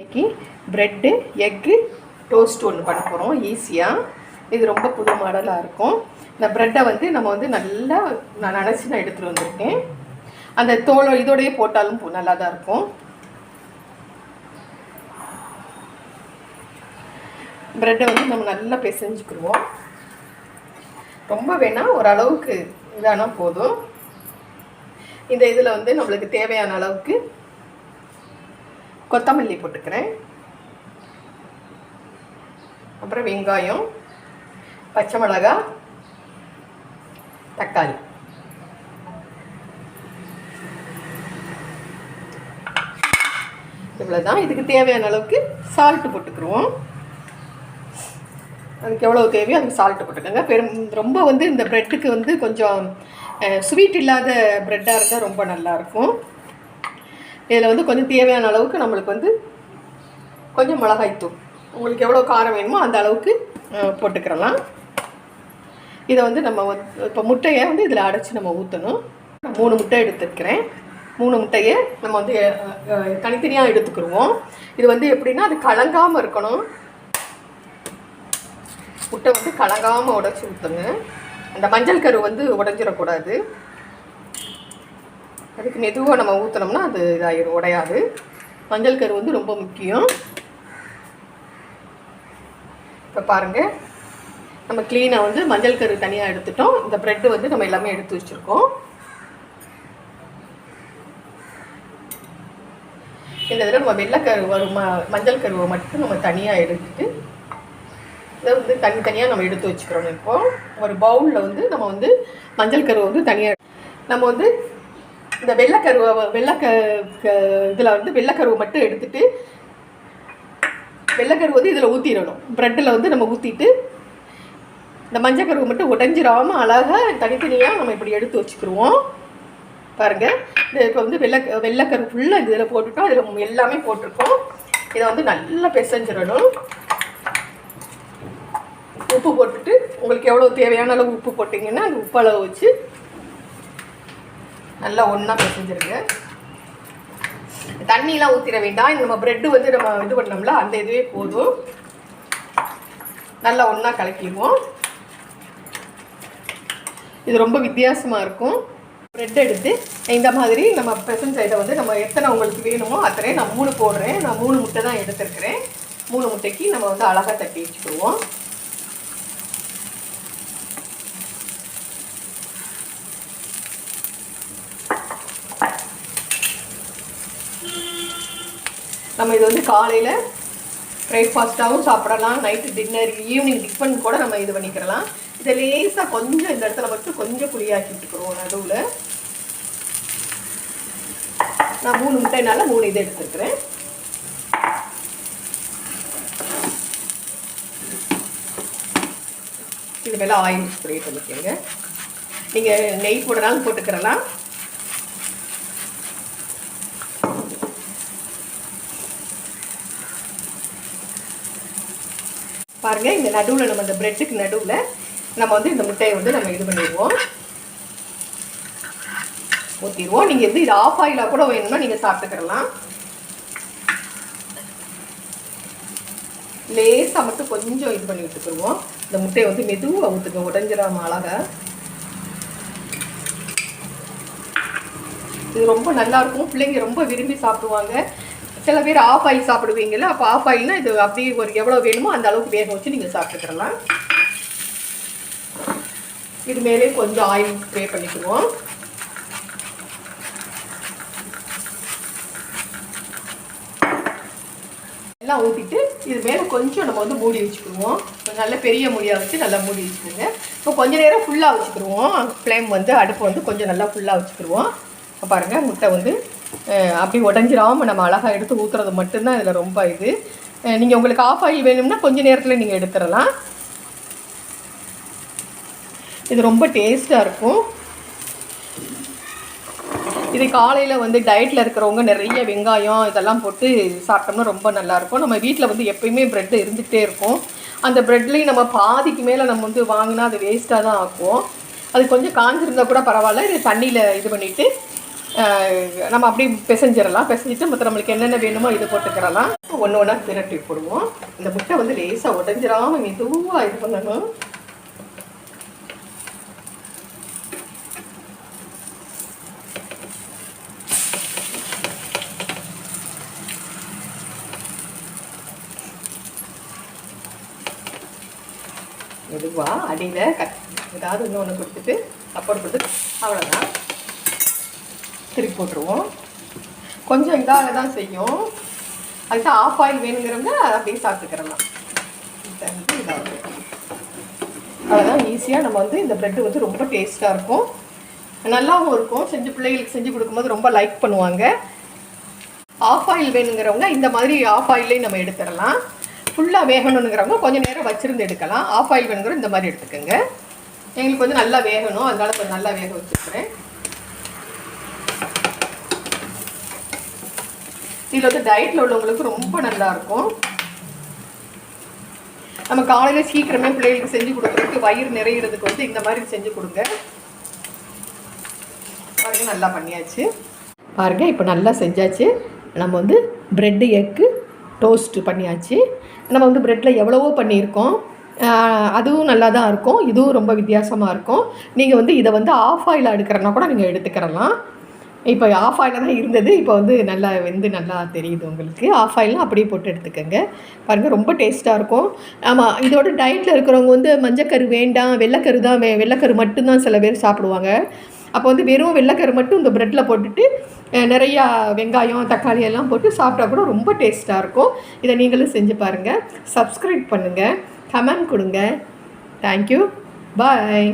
இன்னைக்கு bread egg toast ஒன்று பண்ண போகிறோம் ஈஸியாக இது ரொம்ப புது மாடலாக இருக்கும். இந்த ப்ரெட்டை வந்து நம்ம வந்து நல்லா நான் நினச்சி நான் எடுத்துகிட்டு வந்திருக்கேன். அந்த தோலை இதோடையே போட்டாலும் நல்லா தான் இருக்கும். ப்ரெட்டை வந்து நம்ம நல்லா பிசைஞ்சுக்கிடுவோம். ரொம்ப வேணால் ஓரளவுக்கு இதானா போதும். இந்த இதில் வந்து நம்மளுக்கு தேவையான அளவுக்கு கொத்தமல்லி போட்டுக்கிறேன். அப்புறம் வெங்காயம் பச்சை மிளகா தக்காளி. இவ்வளோதான் இதுக்கு தேவையான அளவுக்கு சால்ட்டு போட்டுக்கிருவோம். அதுக்கு எவ்வளோ தேவையோ அதுக்கு சால்ட்டு போட்டுக்கோங்க. பெரும் ரொம்ப வந்து இந்த ப்ரெட்டுக்கு வந்து கொஞ்சம் ஸ்வீட் இல்லாத ப்ரெட்டாக இருந்தால் ரொம்ப நல்லாயிருக்கும் இதில் வந்து கொஞ்சம் தேவையான அளவுக்கு நம்மளுக்கு வந்து கொஞ்சம் மிளகாய்த்தூள் உங்களுக்கு எவ்வளோ காரம் வேணுமோ அந்த அளவுக்கு போட்டுக்கிறலாம். இதை வந்து நம்ம இப்போ முட்டையை வந்து இதில் அடைச்சி நம்ம ஊற்றணும் மூணு முட்டை எடுத்துருக்கிறேன். மூணு முட்டையை நம்ம வந்து தனித்தனியாக எடுத்துக்கிடுவோம் இது வந்து எப்படின்னா அது கலங்காமல் இருக்கணும். முட்டை வந்து கலங்காமல் உடச்சி ஊற்றுங்க அந்த மஞ்சள் கரு வந்து உடஞ்சிடக்கூடாது. அதுக்கு மெதுவாக நம்ம ஊற்றினோம்னா அது இதாகிடும் உடையாது. மஞ்சள் கரு வந்து ரொம்ப முக்கியம். இப்போ பாருங்கள் நம்ம க்ளீனாக வந்து மஞ்சள் கரு தனியாக எடுத்துட்டோம். இந்த ப்ரெட்டு வந்து நம்ம எல்லாமே எடுத்து வச்சுருக்கோம். இந்த இதில் நம்ம வெள்ளைக்கரு வரும் ம- மஞ்சள் கருவை மட்டும் நம்ம தனியாக எடுத்துட்டு இதை வந்து தனித்தனியாக நம்ம எடுத்து வச்சுக்கிறோம் இப்போ. ஒரு பவுலில் வந்து நம்ம வந்து மஞ்சள் கருவை வந்து தனியாக நம்ம வந்து இந்த வெள்ளைக்கருவை வெள்ளைக்க இதில் வந்து வெள்ளைக்கருவை மட்டும் எடுத்துட்டு வெள்ளைக்கரு வந்து இதில் ஊற்றிடணும் ப்ரெட்டில் வந்து நம்ம ஊற்றிட்டு இந்த மஞ்சள் கருவை மட்டும் உடஞ்சிடாமல் அழகாக தனித்தனியாக நம்ம இப்படி எடுத்து வச்சுக்கிடுவோம் பாருங்கள் இது இப்போ வந்து வெள்ளை வெள்ளைக்கரு ஃபுல்லாக இதில் போட்டுட்டோம். அதில் எல்லாமே போட்டிருக்கோம். இதை வந்து நல்லா பிசைஞ்சிடணும். உப்பு போட்டுட்டு உங்களுக்கு எவ்வளோ தேவையான அளவு உப்பு போட்டிங்கன்னா அந்த உப்பு அளவு வச்சு நல்லா ஒன்றா பிசைஞ்சிருக்கு. தண்ணியெலாம் ஊற்றிட வேண்டாம். இந்த நம்ம ப்ரெட்டு வந்து நம்ம இது பண்ணோம்ல அந்த இதுவே போதும். நல்லா ஒன்றா கலக்கிடுவோம். இது ரொம்ப வித்தியாசமாக இருக்கும். ப்ரெட் எடுத்து இந்த மாதிரி நம்ம பெசஞ்ச இதை வந்து நம்ம எத்தனை உங்களுக்கு வேணுமோ அத்தனை நான் மூணு போடுறேன். நான் மூணு முட்டை தான் எடுத்திருக்கிறேன். மூணு முட்டைக்கு நம்ம வந்து அழகாக தட்டி வச்சுக்கிடுவோம். நம்ம இது வந்து காலையில் பிரேக்ஃபாஸ்ட்டாகவும் சாப்பிடலாம். நைட்டு டின்னர் ஈவினிங் டிஃபன் கூட நம்ம இது பண்ணிக்கிறலாம். இதை லேசாக கொஞ்சம் இந்த இடத்துல மட்டும் கொஞ்சம் புளியாக்கி விட்டுக்குருவோம் நடுவில். நான் மூணு முட்டைனால மூணு இது எடுத்துருக்குறேன் இது மேலே ஆயில் ஸ்ப்ரே பண்ணிக்கோங்க. நீங்கள் நெய் போடுறனாலும் போட்டுக்கிறலாம். பாருங்கள் இந்த நடுவில் நம்ம இந்த ப்ரெட்டுக்கு நடுவில் நம்ம வந்து இந்த முட்டையை வந்து நம்ம இது பண்ணிடுவோம். ஊற்றிடுவோம் நீங்கள் வந்து இது ஆஃப் ஆயிலாக கூட வேணும்னா நீங்கள் சாப்பிட்டுக்கிடலாம் லேசாக மட்டும் கொஞ்சம் இது பண்ணி விட்டுக்குருவோம். இந்த முட்டையை வந்து மெதுவாக ஊற்றுங்க உடஞ்சிடாம அழகாக இது ரொம்ப நல்லா இருக்கும். பிள்ளைங்க ரொம்ப விரும்பி சாப்பிடுவாங்க. சில பேர் ஆஃப் ஆயில் சாப்பிடுவீங்கல்ல அப்போ ஆஃப் ஆயில்னா இது அப்படியே ஒரு எவ்வளோ வேணுமோ அந்த அளவுக்கு வேக வச்சு நீங்கள் சாப்பிட்டுக்கலாம். இது மேலே கொஞ்சம் ஆயில் ஸ்ப்ரே பண்ணிக்குவோம். எல்லாம் ஊற்றிட்டு இது மேலே கொஞ்சம் நம்ம வந்து மூடி வச்சுக்கிடுவோம். நல்ல பெரிய மூடியாக வச்சு நல்லா மூடி வச்சுக்கோங்க. இப்போ கொஞ்சம் நேரம் ஃபுல்லாக வச்சுக்கிடுவோம். ஃப்ளேம் வந்து அடுப்பு வந்து கொஞ்சம் நல்லா ஃபுல்லாக வச்சுக்கிடுவோம். இப்போ பாருங்கள் முட்டை வந்து அப்படி உடஞ்சிடாமல் நம்ம அழகாக எடுத்து ஊற்றுறது மட்டும்தான் இதில் ரொம்ப இது. நீங்கள் உங்களுக்கு ஆஃப் ஆயில் வேணும்னா கொஞ்ச நேரத்தில் நீங்கள் எடுத்துடலாம். இது ரொம்ப டேஸ்ட்டாக இருக்கும். இது காலையில் வந்து டயட்டில் இருக்கிறவங்க நிறைய வெங்காயம் இதெல்லாம் போட்டு சாப்பிட்டோம்னா ரொம்ப நல்லாயிருக்கும் நம்ம வீட்டில் வந்து எப்பயுமே ப்ரெட் இருந்துகிட்டே இருக்கும். அந்த ப்ரெட்லேயும் நம்ம பாதிக்கு மேலே நம்ம வந்து வாங்கினா அது வேஸ்ட்டாக தான் ஆக்கும். அது கொஞ்சம் காஞ்சிருந்தா கூட பரவாயில்ல. இது தண்ணியில் இது பண்ணிவிட்டு நம்ம அப்படி பிசைஞ்சிடலாம். பிசைஞ்சிட்டு மற்ற நம்மளுக்கு என்னென்ன வேணுமோ இது போட்டுக்கிறலாம். ஒன்று ஒன்றா திரட்டி போடுவோம். இந்த முட்டை வந்து லேசாக உடஞ்சிடாமல் மெதுவாக இது பண்ணணும். மெதுவாக அடியில் கட் ஏதாவது இன்னொன்று ஒன்று கொடுத்துட்டு சப்போர்ட் கொடுத்து அவ்வளோதான் திருப்பி போட்டுருவோம். கொஞ்சம் இதாக தான் செய்யும். அதுக்கு ஆஃப் ஆயில் வேணுங்கிறவங்க அப்படியே சாப்பிட்டுக்கிறலாம். அதுதான் அவ்வளோதான் ஈஸியாக நம்ம வந்து இந்த ப்ரெட்டு வந்து ரொம்ப டேஸ்ட்டாக இருக்கும். நல்லாவும் இருக்கும். செஞ்சு பிள்ளைகளுக்கு செஞ்சு கொடுக்கும்போது ரொம்ப லைக் பண்ணுவாங்க. ஆஃப் ஆயில் வேணுங்கிறவங்க இந்த மாதிரி ஆஃப் ஆயிலையும் நம்ம எடுத்துடலாம். ஃபுல்லாக வேகணுங்கிறவங்க கொஞ்சம் நேரம் வச்சுருந்து எடுக்கலாம். ஆஃப் ஆயில் வேணுங்கிற இந்த மாதிரி எடுத்துக்கோங்க. எங்களுக்கு வந்து நல்லா வேகணும். அதனால கொஞ்சம் நல்லா வேக வச்சுருக்கிறேன் இதில் வந்து டயட்டில் உள்ளவங்களுக்கு ரொம்ப நல்லா இருக்கும் நம்ம காலையில் சீக்கிரமே பிள்ளைகளுக்கு செஞ்சு கொடுக்குறதுக்கு வயிறு நிறையிறதுக்கு வந்து இந்த மாதிரி செஞ்சு கொடுங்க. பாருங்க நல்லா பண்ணியாச்சு. பாருங்க இப்போ நல்லா செஞ்சாச்சு. நம்ம வந்து ப்ரெட்டு எக்கு டோஸ்ட்டு பண்ணியாச்சு. நம்ம வந்து ப்ரெட்டில் எவ்வளவோ பண்ணியிருக்கோம். அதுவும் நல்லா தான் இருக்கும். இதுவும் ரொம்ப வித்தியாசமாக இருக்கும். நீங்கள் வந்து இதை வந்து ஆஃப் ஆயில் எடுக்கிறனா கூட நீங்கள் எடுத்துக்கிறலாம். இப்போ ஆஃப் ஆயில் தான் இருந்தது. இப்போ வந்து நல்லா வெந்து நல்லா தெரியுது உங்களுக்கு. ஆஃப் ஆயிலாம் அப்படியே போட்டு எடுத்துக்கோங்க. பாருங்கள் ரொம்ப டேஸ்ட்டாக இருக்கும். ஆமாம் இதோட டயட்டில் இருக்கிறவங்க வந்து மஞ்சக்கரு வேண்டாம் வெள்ளைக்கரு தான் வே வெள்ளைக்கரு மட்டும்தான் சில பேர் சாப்பிடுவாங்க. அப்போ வந்து வெறும் வெள்ளைக்கரு மட்டும் இந்த ப்ரெட்டில் போட்டுட்டு நிறையா வெங்காயம் தக்காளி எல்லாம் போட்டு சாப்பிட்டா கூட ரொம்ப டேஸ்ட்டாக இருக்கும். இதை நீங்களும் செஞ்சு பாருங்கள் சப்ஸ்கிரைப் பண்ணுங்கள் கமெண்ட் கொடுங்க. Thank you bye